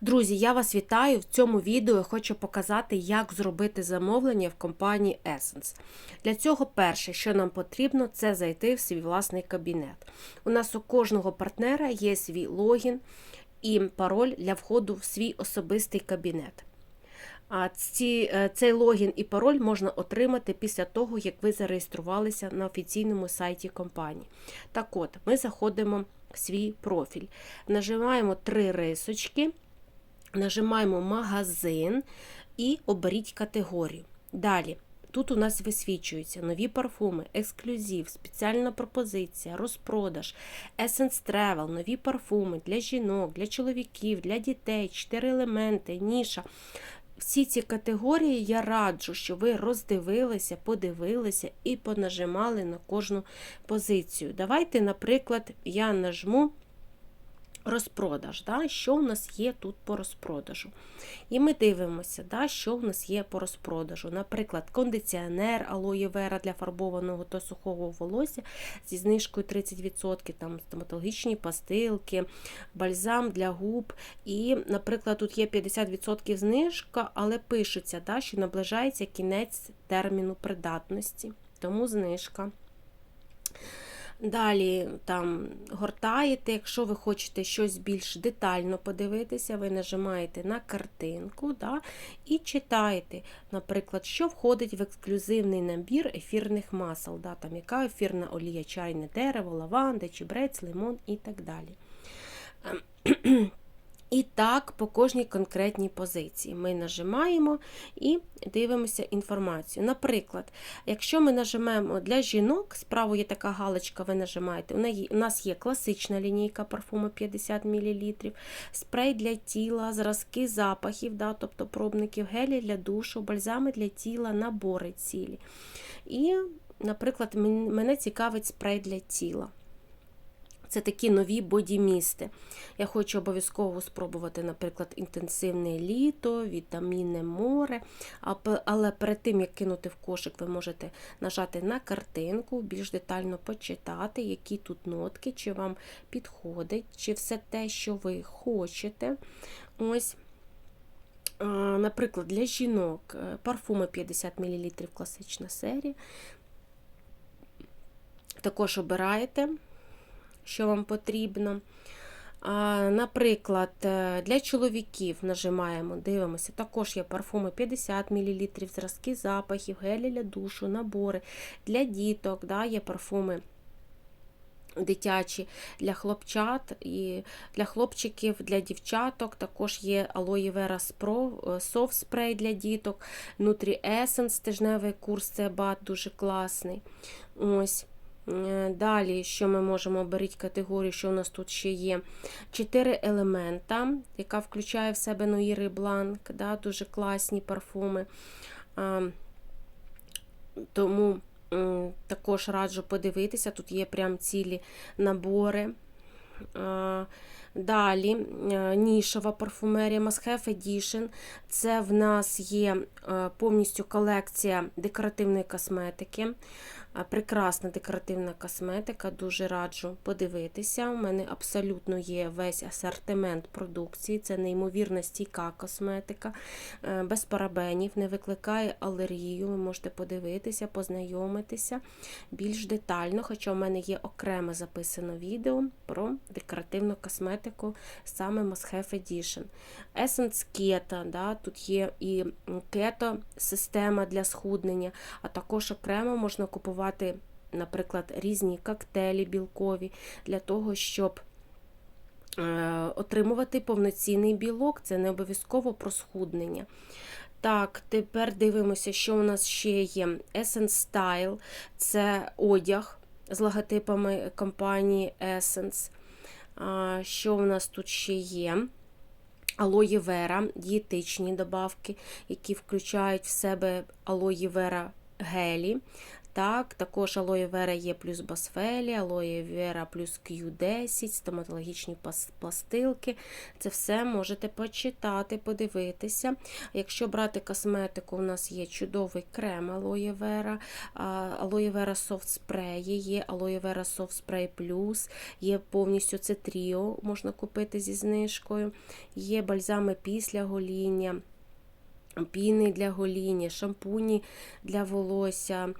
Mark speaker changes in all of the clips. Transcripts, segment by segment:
Speaker 1: Друзі, я вас вітаю. В цьому відео я хочу показати, як зробити замовлення в компанії Essence. Для цього перше, що нам потрібно, це зайти в свій власний кабінет. У нас у кожного партнера є свій логін і пароль для входу в свій особистий кабінет. А ці, е, цей логін і пароль можна отримати після того, як ви зареєструвалися на офіційному сайті компанії. Так от, ми заходимо в свій профіль, нажимаємо три рисочки, нажимаємо магазин і оберіть категорію. Далі. Тут у нас висвічуються нові парфуми, ексклюзив, спеціальна пропозиція, розпродаж, Essence Travel, нові парфуми для жінок, для чоловіків, для дітей, чотири елементи, ніша. Всі ці категорії я раджу, що ви роздивилися, подивилися і понажимали на кожну позицію. Давайте, наприклад, я нажму розпродаж, да, що у нас є тут по розпродажу. І ми дивимося, да, що у нас є по розпродажу. Наприклад, кондиціонер алоє вера для фарбованого та сухого волосся зі знижкою 30%, там стоматологічні пастилки, бальзам для губ. І, наприклад, тут є 50% знижка, але пишеться, да, що наближається кінець терміну придатності, тому знижка. Далі там гортаєте, якщо ви хочете щось більш детально подивитися, ви нажимаєте на картинку да, і читаєте, наприклад, що входить в ексклюзивний набір ефірних масел, да, там яка ефірна олія, чайне дерево, лаванда, чебрець, лимон і так далі. І так, по кожній конкретній позиції ми нажимаємо і дивимося інформацію. Наприклад, якщо ми нажимаємо для жінок, справа є така галочка, ви нажимаєте, у нас є класична лінійка парфуму 50 мл, спрей для тіла, зразки запахів, да, тобто пробників, гелі для душу, бальзами для тіла, набори цілі. І, наприклад, мене цікавить спрей для тіла. Це такі нові бодімісти. Я хочу обов'язково спробувати, наприклад, інтенсивне літо, вітамінне море. Але перед тим, як кинути в кошик, ви можете нажати на картинку, більш детально почитати, які тут нотки, чи вам підходить, чи все те, що ви хочете. Ось. Наприклад, для жінок е, парфуми 50 мл класична серія. Також обираєте що вам потрібно. Наприклад, е, для чоловіків нажимаємо, дивимося, також є парфуми 50 мл, зразки запахів, гелі для душу, набори для діток, да, є парфуми дитячі для хлопчат і для хлопчиків, для дівчаток. Також є Vera Pro, софт спрей для діток, Nutri Essence, тижневий курс, це бат дуже класний. Ось. Е, далі, що ми можемо оберіть категорію, що у нас тут ще є? Чотири елемента, яка включає в себе Ноїри Бланк, да, дуже класні парфуми. Тому також раджу подивитися, тут є прям цілі набори. Далі е, нішова парфумерія Must Have Edition. Це в нас є е, повністю колекція декоративної косметики. Прекрасна декоративна косметика, дуже раджу подивитися. У мене абсолютно є весь асортимент продукції, це неймовірна стійка косметика, е, без парабенів, не викликає алергію. Ви можете подивитися, познайомитися більш детально, хоча в мене є окремо записано відео про декоративну косметику саме Must Edition. Essence Keto, да, тут є і кето-система для схуднення, а також окремо можна купувати купувати, наприклад, різні коктейлі білкові для того, щоб е, отримувати повноцінний білок, це не обов'язково про схуднення. Так, тепер дивимося, що у нас ще є. Essence Style це одяг з логотипами компанії Essence. Що в нас тут ще є? Алоєвера, дієтичні добавки, які включають в себе алої Вера гелі, Так, також алоє вера є плюс басфелі, алоє вера плюс Q10, стоматологічні пластилки. Це все можете почитати, подивитися. Якщо брати косметику, у нас є чудовий крем алоє вера, алоє вера софт спреї, є алоє вера софт спрей плюс, є повністю це тріо, можна купити зі знижкою, є бальзами після гоління. Піни для гоління, шампуні для волосся,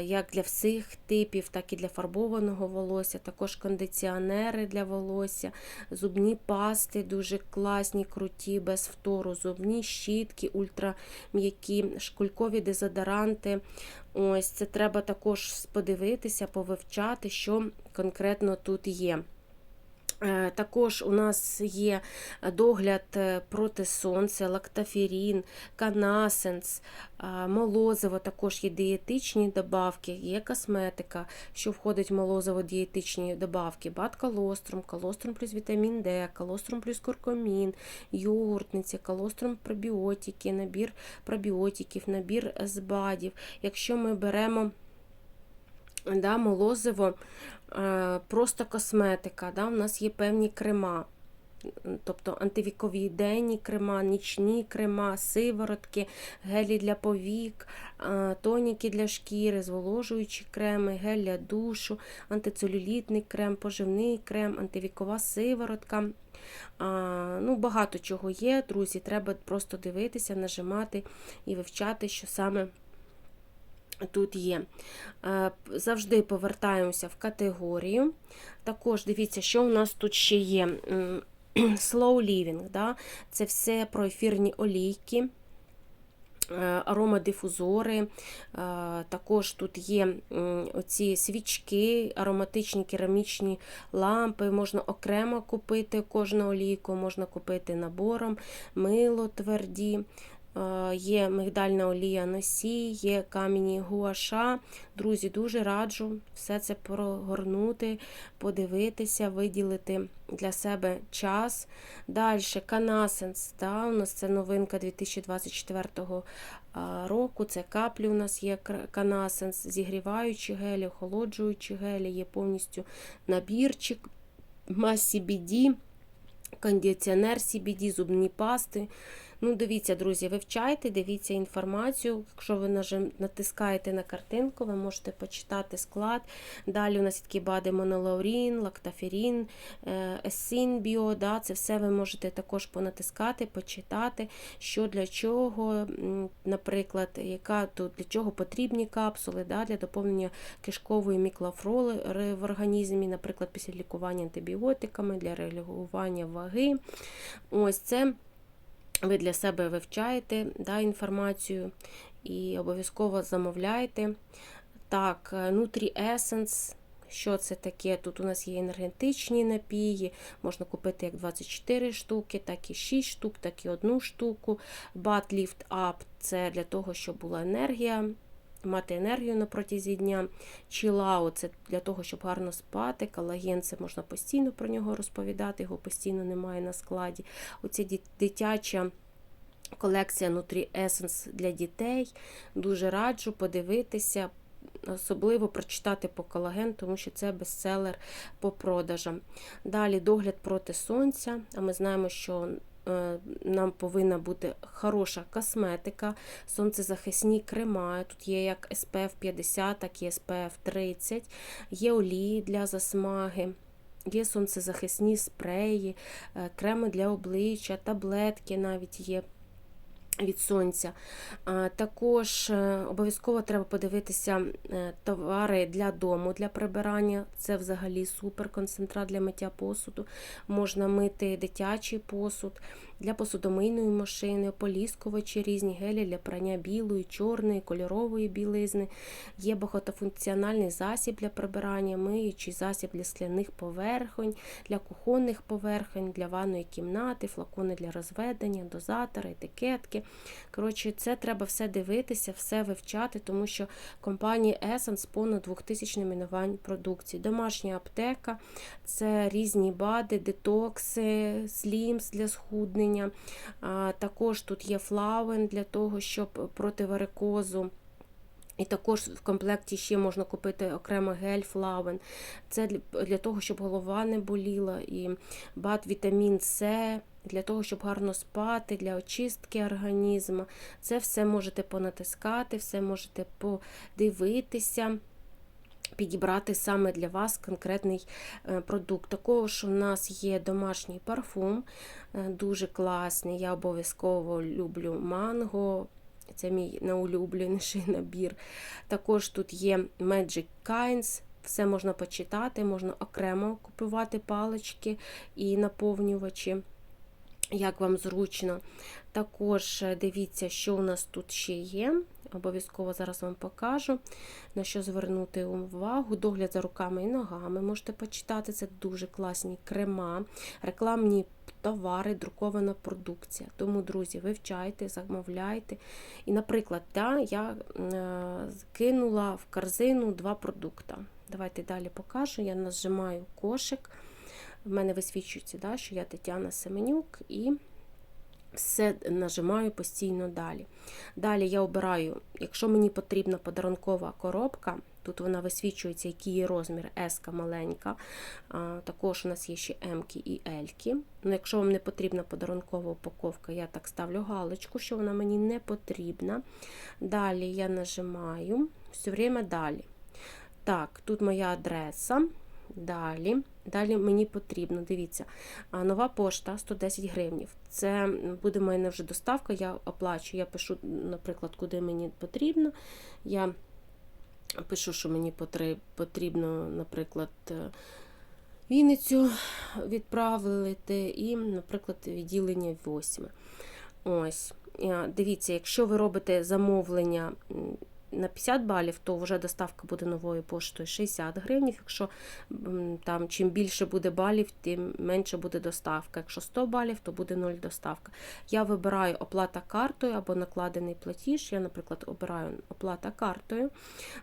Speaker 1: як для всіх типів, так і для фарбованого волосся, також кондиціонери для волосся, зубні пасти дуже класні, круті, без втору, зубні щітки, ультрам'які, шкулькові дезодоранти. Ось це треба також подивитися, повивчати, що конкретно тут є. Е, Також у нас є догляд е, проти сонця, лактоферін, канасенс, е, молозиво, також є дієтичні добавки, є косметика, що входить в молозиво дієтичні добавки, бат-колострум, колострум плюс вітамін Д, колострум плюс куркумін, йогуртниця, колострум пробіотики, набір пробіотиків, набір з БАДів. Якщо ми беремо да, молозиво, е, просто косметика, да, у нас є певні крема. Тобто антивікові денні крема, нічні крема, сиворотки, гелі для повік, е, тоніки для шкіри, зволожуючі креми, гель для душу, антицелюлітний крем, поживний крем, антивікова сиворотка. Ну, Багато чого є, друзі. Треба просто дивитися, нажимати і вивчати, що саме тут є. Е, Завжди повертаємося в категорію. Також дивіться, що у нас тут ще є. Slow living, да? це все про ефірні олійки. е, Аромадифузори, е, також тут є оці свічки, ароматичні керамічні лампи, можна окремо купити кожну олійку, можна купити набором, мило тверді, є мигдальна олія носій, є камені гуаша. Друзі, дуже раджу все це прогорнути, подивитися, виділити для себе час. Далі Канасенс, да, у нас це новинка 2024 року. Це каплі у нас є Канасенс, зігріваючі гелі, охолоджуючі гелі, є повністю набірчик, масі BD, кондиціонер CBD, зубні пасти. Ну, дивіться, друзі, вивчайте, дивіться інформацію. Якщо ви натискаєте на картинку, ви можете почитати склад. Далі у нас такі бади монолаурін, лактоферін, е, есинбіо. Да, це все ви можете також понатискати, почитати, що для чого, наприклад, яка тут для чого потрібні капсули да, для доповнення кишкової мікрофлори в організмі, наприклад, після лікування антибіотиками, для регулювання ваги. Ось це ви для себе вивчаєте да, інформацію і обов'язково замовляєте. Так, е, Nutri Essence. Що це таке? Тут у нас є енергетичні напії, можна купити як 24 штуки, так і 6 штук, так і одну штуку. Bat Lift Up це для того, щоб була енергія, мати енергію на протязі дня. Chill це для того, щоб гарно спати. Колаген це можна постійно про нього розповідати, його постійно немає на складі. Оці дитяча. Колекція Nutri Essence для дітей. Дуже раджу подивитися, особливо прочитати по колаген, тому що це бестселер по продажам. Далі догляд проти сонця. А ми знаємо, що нам повинна бути хороша косметика, сонцезахисні крема. Тут є як SPF 50, так і SPF 30, є олії для засмаги. Є сонцезахисні спреї, е, креми для обличчя, таблетки навіть є від сонця. Також е, обов'язково треба подивитися е, товари для дому, для прибирання. Це взагалі супер концентрат для миття посуду. Можна мити дитячий посуд для посудомийної машини, ополіскувачі, різні гелі для прання білої, чорної, кольорової білизни. Є багатофункціональний засіб для прибирання, миючий засіб для скляних поверхонь, для кухонних поверхонь, для ванної кімнати, флакони для розведення, дозатори, етикетки. Коротше, це треба все дивитися, все вивчати, тому що компанія Essence понад 2000 номінувань продукції. Домашня аптека це різні бади, детокси, слімс для схуднення. А, Також тут є флауен для того, щоб проти варикозу. І також в комплекті ще можна купити окремо гель флавен. Це для того, щоб голова не боліла, і бат вітамін С, для того, щоб гарно спати, для очистки організму. Це все можете понатискати, все можете подивитися. Підібрати саме для вас конкретний е, продукт. Також у нас є домашній парфум, е, дуже класний. Я обов'язково люблю манго. Це мій неулюбленіший набір. Також тут є Magic Kinds. Все можна почитати, можна окремо купувати палички і наповнювачі, як вам зручно. Також е, дивіться, що у нас тут ще є. Обов'язково зараз вам покажу, на що звернути увагу. Догляд за руками і ногами можете почитати. Це дуже класні крема, рекламні товари, друкована продукція. Тому, друзі, вивчайте, замовляйте. І, наприклад, да, я е, кинула в корзину два продукти. Давайте далі покажу. Я нажимаю кошик. В мене висвічується, да, що я Тетяна Семенюк. і все нажимаю постійно далі. Далі я обираю, якщо мені потрібна подарункова коробка, тут вона висвічується, який є розмір S маленька. Також у нас є ще М і L. Ну, Якщо вам не потрібна подарункова упаковка, я так ставлю галочку, що вона мені не потрібна. Далі я нажимаю все время далі. Так, тут моя адреса. Далі, далі мені потрібно, дивіться, нова пошта 110 гривнів. Це буде в вже доставка, я оплачу. Я пишу, наприклад, куди мені потрібно. Я пишу, що мені потрібно, наприклад, е, Вінницю відправити, і, наприклад, відділення 8. Ось. Дивіться, якщо ви робите замовлення на 50 балів, то вже доставка буде новою поштою 60 гривень. Якщо там чим більше буде балів, тим менше буде доставка. Якщо 100 балів, то буде 0 доставка. Я вибираю оплата картою або накладений платіж. Я, наприклад, обираю оплата картою.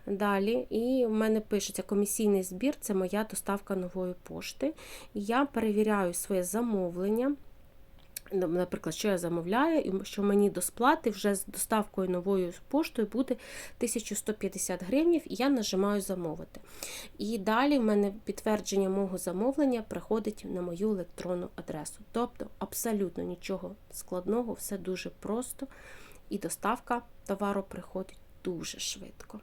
Speaker 1: Далі, і в мене пишеться комісійний збір це моя доставка нової пошти. Я перевіряю своє замовлення. Наприклад, що я замовляю, і що мені до сплати вже з доставкою новою поштою буде 1150 гривень, і я нажимаю замовити. І далі в мене підтвердження мого замовлення приходить на мою електронну адресу. Тобто абсолютно нічого складного, все дуже просто, і доставка товару приходить дуже швидко.